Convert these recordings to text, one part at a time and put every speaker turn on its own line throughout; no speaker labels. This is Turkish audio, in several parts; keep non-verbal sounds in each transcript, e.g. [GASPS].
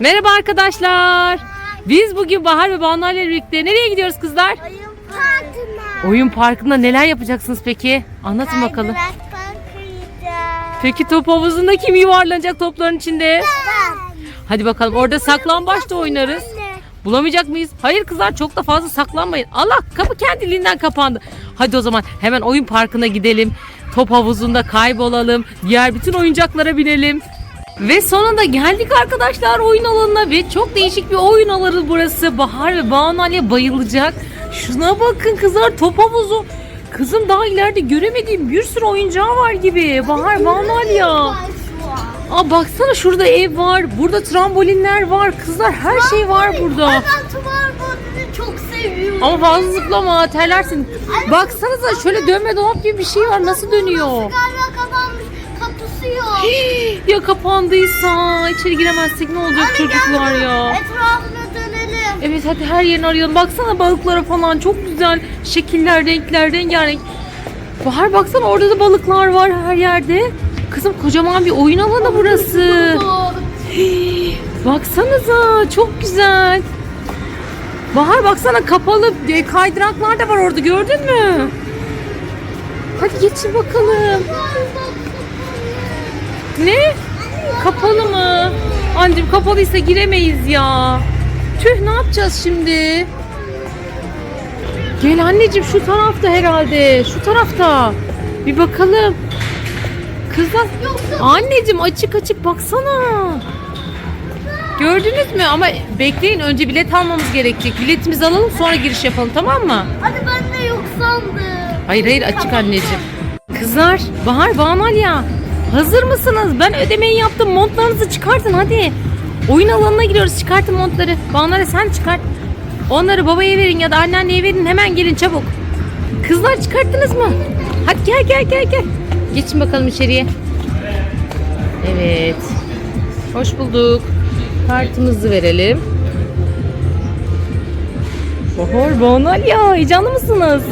Merhaba arkadaşlar. Biz bugün Bahar ve Banu ile birlikte nereye gidiyoruz kızlar?
Oyun parkına.
Oyun parkında neler yapacaksınız peki? Anlatın bakalım.
Kaydırak parkıyacağız.
Peki top havuzunda kim yuvarlanacak topların içinde?
Ben.
Hadi bakalım orada saklambaç da oynarız. Bulamayacak mıyız? Hayır kızlar çok da fazla saklanmayın. Allah kapı kendiliğinden kapandı. Hadi o zaman hemen oyun parkına gidelim. Top havuzunda kaybolalım. Diğer bütün oyuncaklara binelim. Ve sonunda geldik arkadaşlar oyun alanına ve çok değişik bir oyun alanı burası. Bahar ve Banu Ali'ye bayılacak. Şuna bakın kızlar top havuzu. Kızım daha ileride göremediğim bir sürü oyuncağı var gibi. Bahar, Banu Ali ya. Aa baksana şurada ev var. Burada trambolinler var. Kızlar her şey var burada.
Ben bodunu çok seviyorum.
Ama fazla zıplama terlersin. Baksanıza şöyle dönme dolap gibi bir şey var. Nasıl dönüyor?
Galiba kapanmış. Yok. [GASPS]
Ya kapandıysa içeri giremezsek ne olacak
Hadi
çocuklar
gel,
ya?
Etrafına dönelim.
Evet hadi her yerini arayalım. Baksana balıklara falan çok güzel şekiller, renkler, rengarenk. Bahar baksana orada da balıklar var her yerde. Kızım kocaman bir oyun alanı burası. [GASPS] Baksanıza çok güzel. Bahar baksana kapalı e, kaydıraklar da var orada gördün mü? Hadi geçin bakalım. Ne? Kapalı mı? Anneciğim kapalıysa giremeyiz ya. Tüh ne yapacağız şimdi? Gel anneciğim şu tarafta herhalde. Şu tarafta. Bir bakalım. Kızlar. Anneciğim açık açık baksana. Gördünüz mü? Ama bekleyin önce bilet almamız gerekecek. Biletimizi alalım sonra giriş yapalım tamam mı?
Hadi ben de yok sandım.
Hayır hayır açık anneciğim. Kızlar, Bahar, Banal ya. Hazır mısınız? Ben ödemeyi yaptım. Montlarınızı çıkartın hadi. Oyun alanına giriyoruz. Çıkartın montları. Banal'e sen çıkart. Onları babaya verin ya da anneanneye verin. Hemen gelin çabuk. Kızlar çıkarttınız mı? Hadi gel gel gel gel. Geçin bakalım içeriye. Evet. Hoş bulduk. Kartımızı verelim. Bahar, Banal ya. Heyecanlı mısınız?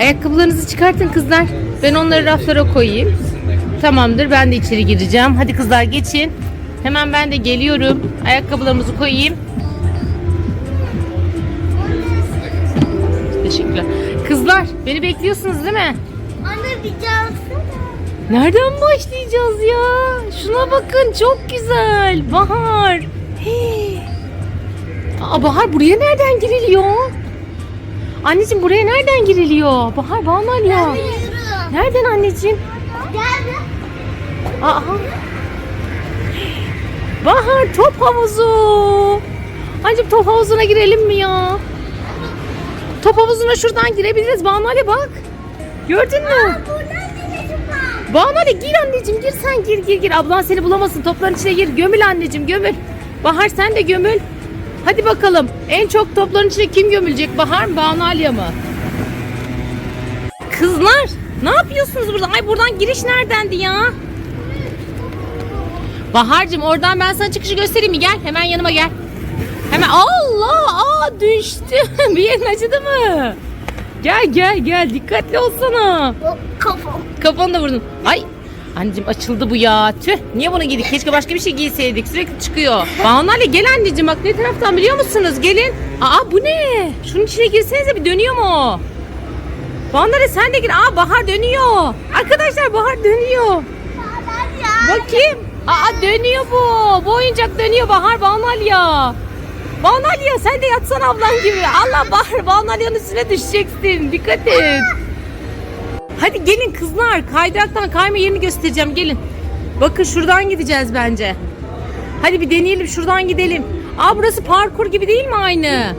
Ayakkabılarınızı çıkartın kızlar. Ben onları raflara koyayım. Tamamdır ben de içeri gireceğim. Hadi kızlar geçin. Hemen ben de geliyorum. Ayakkabılarımızı koyayım. Teşekkürler. Kızlar beni bekliyorsunuz değil mi?
Anne bir.
Nereden başlayacağız ya? Şuna bakın çok güzel. Bahar. Hey. Aa, Bahar buraya nereden giriliyor? Anneciğim buraya nereden giriliyor? Bahar Banal ya. Nereden anneciğim? Aa. Bahar top havuzu. Anneciğim top havuzuna girelim mi ya? Top havuzuna şuradan girebiliriz. Banale bak. Gördün mü? Banale gir anneciğim gir sen gir gir gir. Ablan seni bulamasın. Topların içine gir. Gömül anneciğim gömül. Bahar sen de gömül. Hadi bakalım. En çok topların içine kim gömülecek? Bahar mı Banalya mı? Kızlar ne yapıyorsunuz burada? Ay buradan giriş neredendi ya? Bahar'cığım oradan ben sana çıkışı göstereyim mi? Gel hemen yanıma gel. Hemen Allah aa düştü. [LAUGHS] Bir yerin acıdı mı? Gel gel gel dikkatli olsana.
Kafam.
Kafanı da vurdun. Ay anneciğim açıldı bu ya. Tüh niye bunu giydik? Keşke başka bir şey giyseydik. Sürekli çıkıyor. Banu Ali gel anneciğim bak ne taraftan biliyor musunuz? Gelin. Aa bu ne? Şunun içine girsenize bir dönüyor mu? Ali sen de gir. Aa Bahar dönüyor. Arkadaşlar Bahar dönüyor. Bakayım. Aa dönüyor bu. Bu oyuncak dönüyor Bahar Banu Ali ya. Banu Ali ya sen de yatsana ablan gibi. Allah Bahar Banu Ali'nin üstüne düşeceksin. Dikkat et. Hadi gelin kızlar. Kaydıraktan kayma yerini göstereceğim. Gelin. Bakın şuradan gideceğiz bence. Hadi bir deneyelim şuradan gidelim. Aa burası parkur gibi değil mi aynı?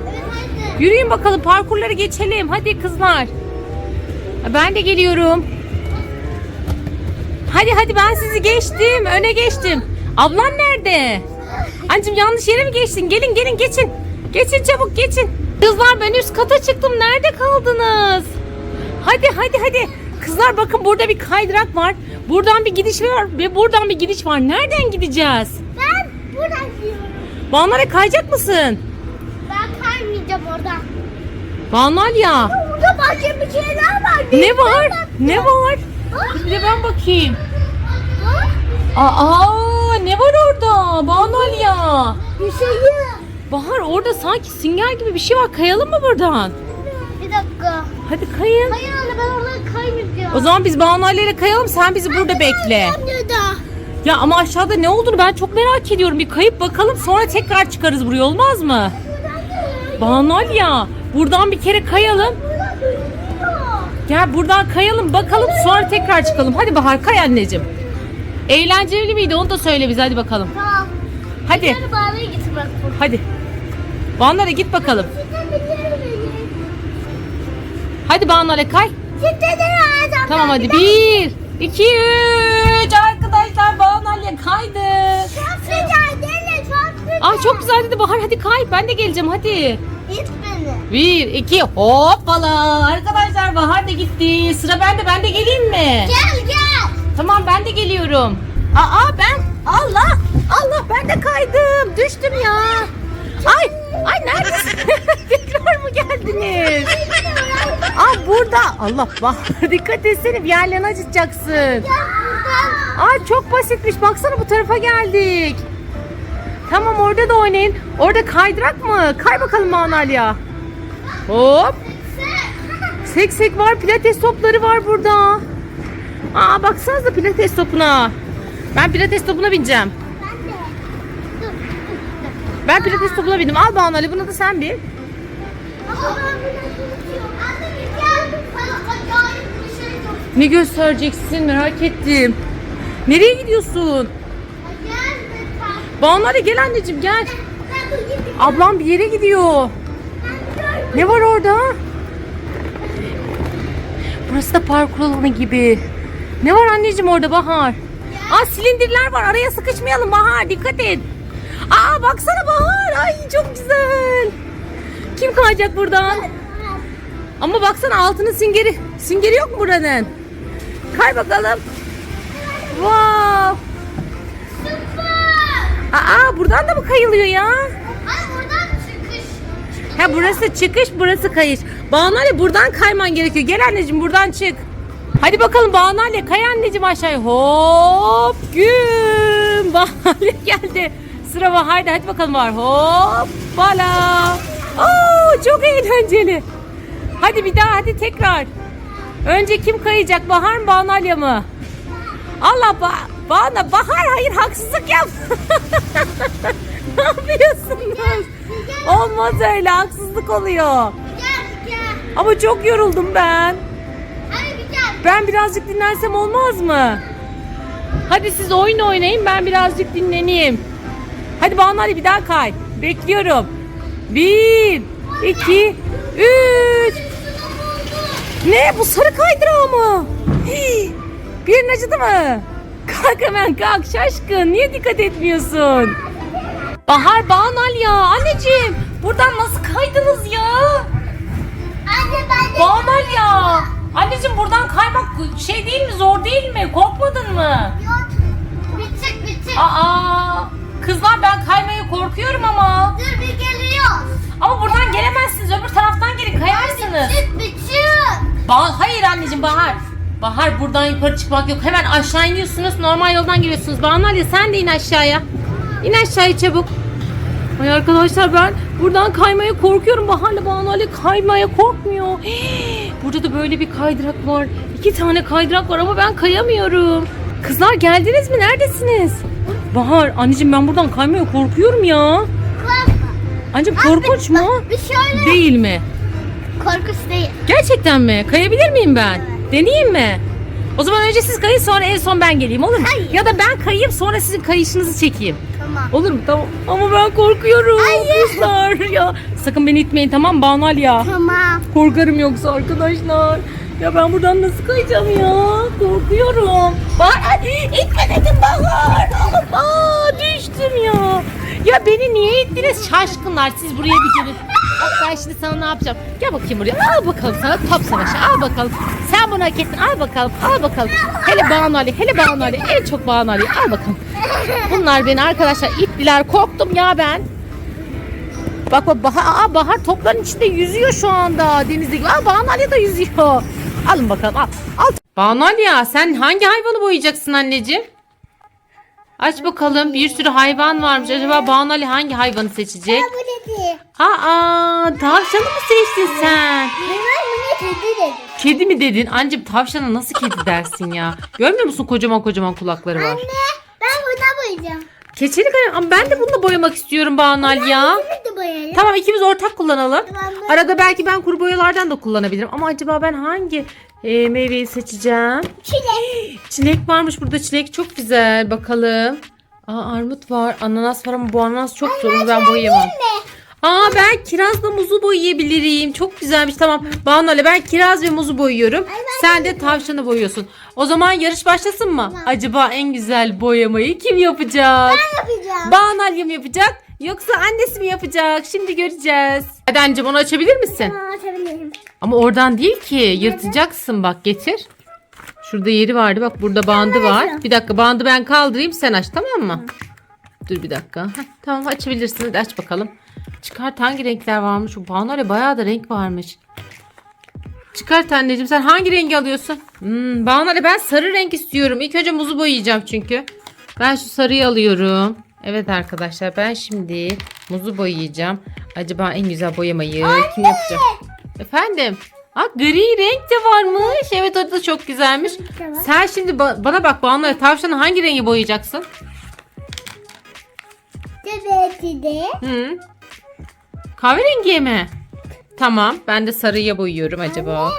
Yürüyün bakalım parkurları geçelim. Hadi kızlar. Ben de geliyorum. Hadi hadi ben sizi geçtim. Öne geçtim. Ablan nerede? Anneciğim yanlış yere mi geçtin? Gelin gelin geçin. Geçin çabuk geçin. Kızlar ben üst kata çıktım. Nerede kaldınız? Hadi hadi hadi. Kızlar bakın burada bir kaydırak var. Buradan bir gidiş var ve buradan bir gidiş var. Nereden gideceğiz?
Ben buradan gidiyorum.
Banlara kayacak mısın?
Ben kaymayacağım oradan.
Banal ya.
Burada başka bir şeyler var.
Ne var? Ne var?
Ha?
Bir de ben bakayım.
Ha?
Aa ne var orada? Banal
Düşeyim.
Bahar orada sanki sünger gibi bir şey var. Kayalım mı buradan?
Bir dakika.
Hadi kayın.
Hayır anne ben oradan kaymayacağım.
O zaman biz Banu ile kayalım. Sen bizi burada bekle. Ya ama aşağıda ne olduğunu ben çok merak ediyorum. Bir kayıp bakalım sonra tekrar çıkarız buraya olmaz mı? Banu Ali ya buradan bir kere kayalım. Gel buradan kayalım bakalım sonra tekrar çıkalım. Hadi Bahar kay anneciğim. Eğlenceli miydi onu da söyle bize hadi bakalım.
Tamam.
Hadi
Hadi bağlayı git
hadi. Bakalım. Hadi Banu Tamam hadi bir, iki, üç. Arkadaşlar Banu Ali kaydı.
Çok sıcak değil çok sıcak.
Aa çok güzel dedi Bahar hadi kay ben de geleceğim hadi.
Git beni.
Bir, iki, hoppala. Arkadaşlar Bahar da gitti. Sıra bende ben de geleyim mi?
Gel gel.
Tamam ben de geliyorum. Aa ben Allah Allah ben de kaydım. Düştüm ya. Ay ay neredesin? Tekrar mı geldiniz? Aa burada. Allah Bahar [LAUGHS] dikkat etsene bir yerlerini acıtacaksın. Aa çok basitmiş. Baksana bu tarafa geldik. Tamam orada da oynayın. Orada kaydırak mı? Kay bakalım Manalya. Hop. Seksek var. Pilates topları var burada. Aa baksanıza pilates topuna. Ben pilates topuna bineceğim.
Ben
pilates topuna bindim. Al Manalya bunu da sen bin.
Ama ben unutuyorum.
Ne göstereceksin merak ettim. Nereye gidiyorsun?
Lütfen.
Manalya gel anneciğim gel. Ablam bir yere gidiyor. Ne var orada? Burası da parkur alanı gibi. Ne var anneciğim orada Bahar? Aa silindirler var. Araya sıkışmayalım Bahar. Dikkat et. Aa baksana Bahar. Ay çok güzel. Kim kayacak buradan? Ama baksana altının süngeri. Süngeri yok mu buranın? Kay bakalım. Wow.
Süper.
Aa buradan da mı kayılıyor ya?
Ay buradan çıkış.
Ha burası çıkış, burası kayış. Banu Ali buradan kayman gerekiyor. Gel anneciğim buradan çık. Hadi bakalım Banu Ali kay anneciğim aşağıya. Hop güm. [LAUGHS] Banu Ali geldi. Sıra Bahar'da. Hadi bakalım var. Hop bala. Oo çok eğlenceli. Hadi bir daha hadi tekrar. Önce kim kayacak? Bahar mı Banu Ali mı? Allah ba Banu Bahar hayır haksızlık yap. [LAUGHS] ne yapıyorsunuz? Olmaz öyle haksızlık oluyor. Ama çok yoruldum ben. Ben birazcık dinlensem olmaz mı? Hadi siz oyun oynayın ben birazcık dinleneyim. Hadi Banu bir daha kay. Bekliyorum. Bir, iki, üç. Ne bu sarı kaydırağı mı? Hii, Bir acıdı mı? Kalk hemen kalk şaşkın. Niye dikkat etmiyorsun? Bahar Banu Ali ya. Anneciğim buradan nasıl kaydınız ya?
Anne ben de.
Banu ya. Anneciğim buradan kaymak şey değil mi zor değil mi? Korkmadın mı?
Yok. Bitik bitik.
Aa kızlar ben kaymaya korkuyorum ama.
Dur bir geliyor.
Ama buradan gelemezsiniz öbür taraftan gelin kayarsınız.
Bitik bitik.
Ba hayır anneciğim Bahar. Bahar buradan yukarı çıkmak yok. Hemen aşağı iniyorsunuz. Normal yoldan giriyorsunuz. Banu Ali sen de in aşağıya. İn aşağıya çabuk. Ay arkadaşlar ben buradan kaymaya korkuyorum. Bahar'la Banu Ali kaymaya korkmuyor. Hii, [GASPS] Burada da böyle bir kaydırak var. İki tane kaydırak var ama ben kayamıyorum. Kızlar geldiniz mi? Neredesiniz? Bahar anneciğim ben buradan kaymaya korkuyorum ya. Anneciğim korkunç mu?
Bir şöyle.
Değil mi?
Korkunç değil.
Gerçekten mi? Kayabilir miyim ben? Deneyeyim mi? O zaman önce siz kayın sonra en son ben geleyim olur mu?
Hayır.
Ya da ben kayayım sonra sizin kayışınızı çekeyim.
Tamam.
Olur mu? Tamam. Ama ben korkuyorum.
Hayır.
Kızlar ya. Sakın beni itmeyin tamam mı Banal ya.
Tamam.
Korkarım yoksa arkadaşlar. Ya ben buradan nasıl kayacağım ya? Korkuyorum. Bahar itme dedim Bahar. Aa düştüm ya. Ya beni niye ittiniz şaşkınlar siz buraya bir gelin. Bak ben şimdi sana ne yapacağım. Gel bakayım buraya. Al bakalım sana top savaşı. Al bakalım. Sen bunu hak ettin. Al bakalım. Al bakalım. Hele Banu Ali. Hele Banu Ali. En çok Banu Ali. Al bakalım. Bunlar beni arkadaşlar ittiler. Korktum ya ben. Bak bak Bahar, aa, Bahar topların içinde yüzüyor şu anda denizde. Aa, Banu Ali de yüzüyor. Alın bakalım al. al. Banu Ali ya sen hangi hayvanı boyayacaksın anneciğim? Aç bakalım bir sürü hayvan varmış. Acaba Banu Ali hangi hayvanı seçecek?
Bu dedi.
Aa tavşanı mı seçtin sen?
Ne kedi dedi.
Kedi mi dedin? Ancım tavşana nasıl kedi dersin ya? Görmüyor musun kocaman kocaman kulakları var.
Anne ben buna boyayacağım.
Keçeli kalem ama ben de bununla boyamak istiyorum Banu Ali ya.
Biz de boyayalım.
Tamam ikimiz ortak kullanalım.
Tamam.
Arada belki ben kuru boyalardan da kullanabilirim. Ama acaba ben hangi e, meyveyi seçeceğim?
Çilek. [GASPS]
Çilek varmış burada. Çilek çok güzel. Bakalım. Aa armut var. Ananas var ama bu ananas çok zor. Onu ben boyayamam. Aa ben kirazla muzu boyayabilirim. Çok güzelmiş. Tamam. Banu Ali ben kiraz ve muzu boyuyorum. Sen de tavşanı boyuyorsun. O zaman yarış başlasın mı? Acaba en güzel boyamayı kim yapacak?
Yapacağım.
Banu Ali mi yapacak? Yoksa annesi mi yapacak? Şimdi göreceğiz. Hadi anneciğim onu açabilir misin?
Tamam açabilirim.
Ama oradan değil ki. Yırtacaksın bak getir. Şurada yeri vardı bak burada bandı var. Bir dakika bandı ben kaldırayım sen aç tamam mı? Dur bir dakika. Heh, tamam açabilirsin hadi aç bakalım. Çıkart hangi renkler varmış? Bu Banu bayağı da renk varmış. Çıkart anneciğim sen hangi rengi alıyorsun? Hmm, Banu ben sarı renk istiyorum. İlk önce muzu boyayacağım çünkü. Ben şu sarıyı alıyorum. Evet arkadaşlar ben şimdi muzu boyayacağım. Acaba en güzel boyamayı kim yapacak? Efendim? Aa, gri renk de varmış. Evet o da çok güzelmiş. Sen şimdi ba- bana bak Banu tavşanı hangi rengi boyayacaksın?
Dedi de.
Hı. Kahverengiye mi? Tamam. Ben de sarıya boyuyorum acaba.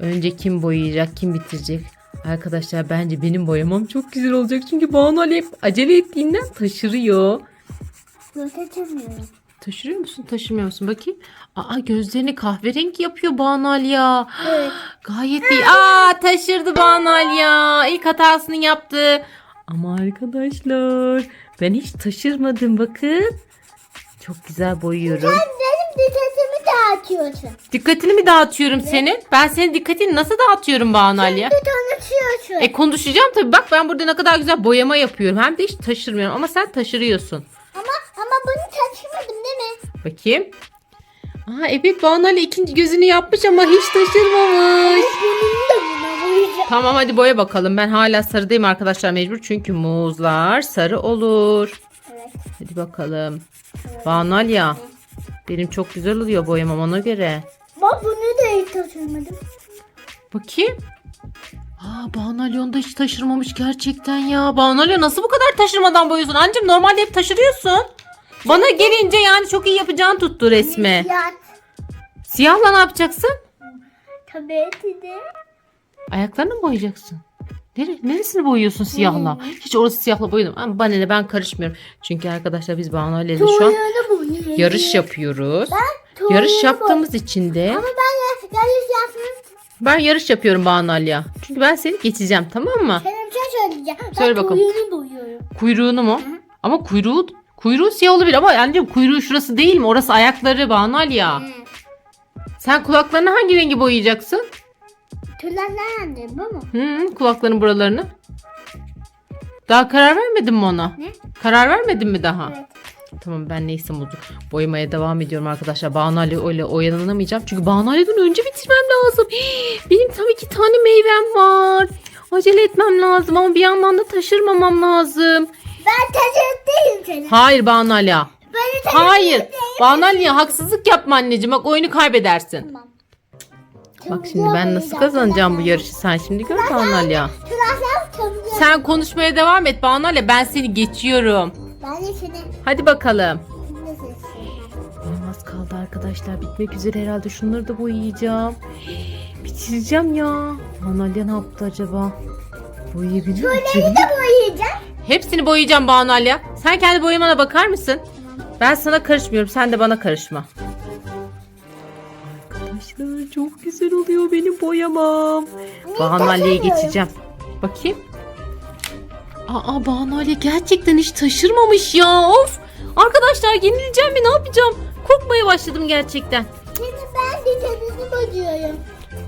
Önce kim boyayacak, kim bitirecek? Arkadaşlar bence benim boyamam çok güzel olacak. Çünkü Banu Ali hep acele ettiğinden taşırıyor.
Göstermiyorum.
Taşırıyor musun, taşımıyor musun? Bakayım. Aa gözlerini kahverengi yapıyor Banu Ali ya.
Evet.
Gayet iyi. Aa taşırdı Banu Ali ya. İlk hatasını yaptı. Ama arkadaşlar ben hiç taşırmadım bakın. Çok güzel boyuyorum.
Benim dikkatimi dağıtıyorsun.
Dikkatini mi dağıtıyorum senin? Ben senin dikkatini nasıl dağıtıyorum Banu Ali?
Bir tanışıyorsun.
E konuşacağım tabii. Bak ben burada ne kadar güzel boyama yapıyorum. Hem de hiç taşırmıyorum ama sen taşırıyorsun.
Ama ama bunu taşımadım değil mi?
Bakayım. Aa evet Banu Ali ikinci gözünü yapmış ama hiç taşırmamış.
Benim de buna boyayacağım.
Tamam hadi boya bakalım. Ben hala sarıdayım arkadaşlar mecbur. Çünkü muzlar sarı olur.
Evet.
Hadi bakalım. Banu Ali ya. Benim çok güzel oluyor boyamam ona göre.
Bak bunu da hiç taşımadım.
Bakayım. Aa onu da hiç taşırmamış gerçekten ya. Banu Ali nasıl bu kadar taşırmadan boyuyorsun? Ancım normalde hep taşırıyorsun. Bana gelince yani çok iyi yapacağını tuttu resme.
Yat.
Siyahla ne yapacaksın?
Tabii ki de.
Ayaklarını mı boyayacaksın? Nere, neresini boyuyorsun siyahla? Hiç orası siyahla boyadım. Ama bana ne ben karışmıyorum. Çünkü arkadaşlar biz Banu ile şu an yarış yapıyoruz. Yarış yaptığımız için de
Ama ben ya- yarış yapsın.
ben yarış yapıyorum Banu Ali'ye. Çünkü ben seni geçeceğim tamam mı?
Bir şey söyleyeceğim.
Söyle
ben
bakalım.
Tuğyanı boyuyorum.
Kuyruğunu mu? Ama kuyruğu kuyruğu siyah olabilir ama anneciğim kuyruğu şurası değil mi? Orası ayakları Banu Ali ya.
Hı.
Sen kulaklarını hangi rengi boyayacaksın?
Tırnaklar anne bu mu?
Hı, kulakların buralarını. Daha karar vermedin mi ona?
Ne?
Karar vermedin mi daha?
Evet.
Tamam ben neyse muzu boyamaya devam ediyorum arkadaşlar. Banu Ali öyle oyalanamayacağım. Çünkü Banu Ali'den önce bitirmem lazım. Hii, [GASPS] Benim tam iki tane meyvem var. Acele etmem lazım ama bir yandan da taşırmamam lazım.
Ben değilim seni.
Hayır Banu Ali. Hayır. Banu Ali'ye haksızlık yapma anneciğim. Bak oyunu kaybedersin.
Tamam.
Bak şimdi ben nasıl kazanacağım bu yarışı sen şimdi gör
tanıyacağım.
Sen konuşmaya devam et Banu Ali. Ben seni geçiyorum.
Ben de seni.
Hadi bakalım. Az kaldı arkadaşlar. Bitmek üzere herhalde. Şunları da boyayacağım. [GASPS] Bitireceğim ya. Analya ne yaptı acaba? Boyayabilir mi?
Beni de boyayacağım.
Hepsini boyayacağım Banu Alya. Sen kendi boyamana bakar mısın? Ben sana karışmıyorum. Sen de bana karışma. Güzel oluyor benim boyamam. Alya'yı geçeceğim. Bakayım. Aa Alya gerçekten hiç taşırmamış ya. Of. Arkadaşlar yenileceğim mi? Ne yapacağım? Korkmaya başladım gerçekten.
Şimdi ben de kendisini boyuyorum.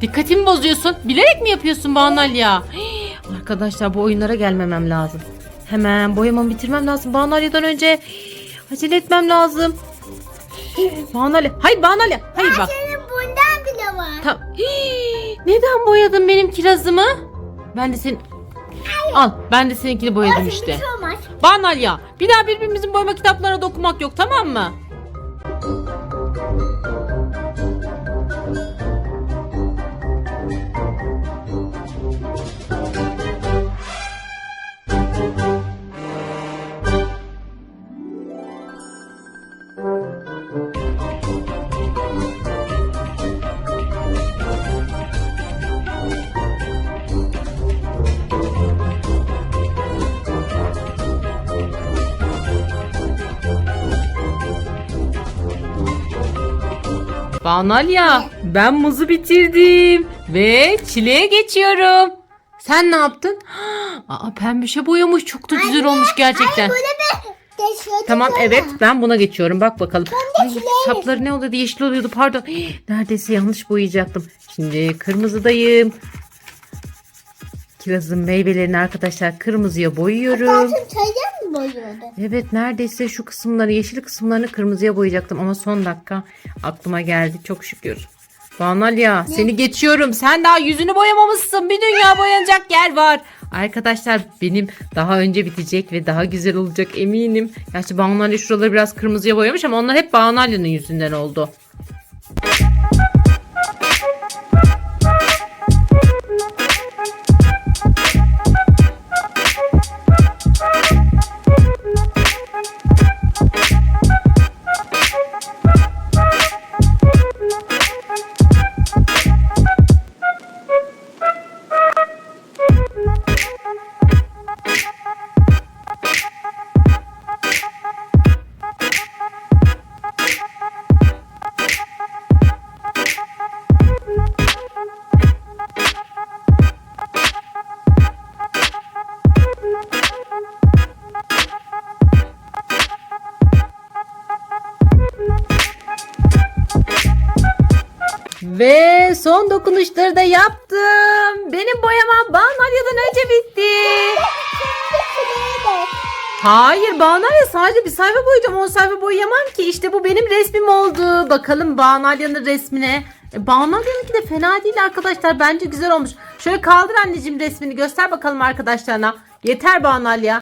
Dikkatimi bozuyorsun. Bilerek mi yapıyorsun Alya? [GASPS] Hii, Arkadaşlar bu oyunlara gelmemem lazım. Hemen boyamamı bitirmem lazım. Alya'dan önce acele etmem lazım. [GASPS] Banu Alya. Hayır Banu Alya. Hayır bak. Tam. Hii, Neden boyadın benim kirazımı? Ben de senin... Al ben de seninkini boyadım işte.
Olmaz.
Banalya bir daha birbirimizin boyama kitaplarına dokunmak yok tamam mı? Banalya ben muzu bitirdim ve çileğe geçiyorum. Sen ne yaptın? [GASPS] Aa, pembişe boyamış çok da güzel olmuş gerçekten.
Bir geçiyordum
Tamam evet ben buna geçiyorum bak bakalım. Ay sapları ne oluyordu yeşil oluyordu pardon. Hii, [GASPS] Neredeyse yanlış boyayacaktım. Şimdi kırmızıdayım. Kirazın meyvelerini arkadaşlar kırmızıya boyuyorum.
Zaten çaydan mı boyuyordu?
Evet neredeyse şu kısımları yeşil kısımlarını kırmızıya boyayacaktım ama son dakika aklıma geldi çok şükür. Banalya seni geçiyorum sen daha yüzünü boyamamışsın bir dünya boyanacak yer var. Arkadaşlar benim daha önce bitecek ve daha güzel olacak eminim. Gerçi Banalya şuraları biraz kırmızıya boyamış ama onlar hep Banalya'nın yüzünden oldu. Ve son dokunuşları da yaptım. Benim boyamam Banalya'dan önce bitti. Hayır Banalya sadece bir sayfa boyayacağım. 10 sayfa boyayamam ki. İşte bu benim resmim oldu. Bakalım Banalya'nın resmine. E, Banalya'nınki de fena değil arkadaşlar. Bence güzel olmuş. Şöyle kaldır anneciğim resmini göster bakalım arkadaşlarına. Yeter Banalya.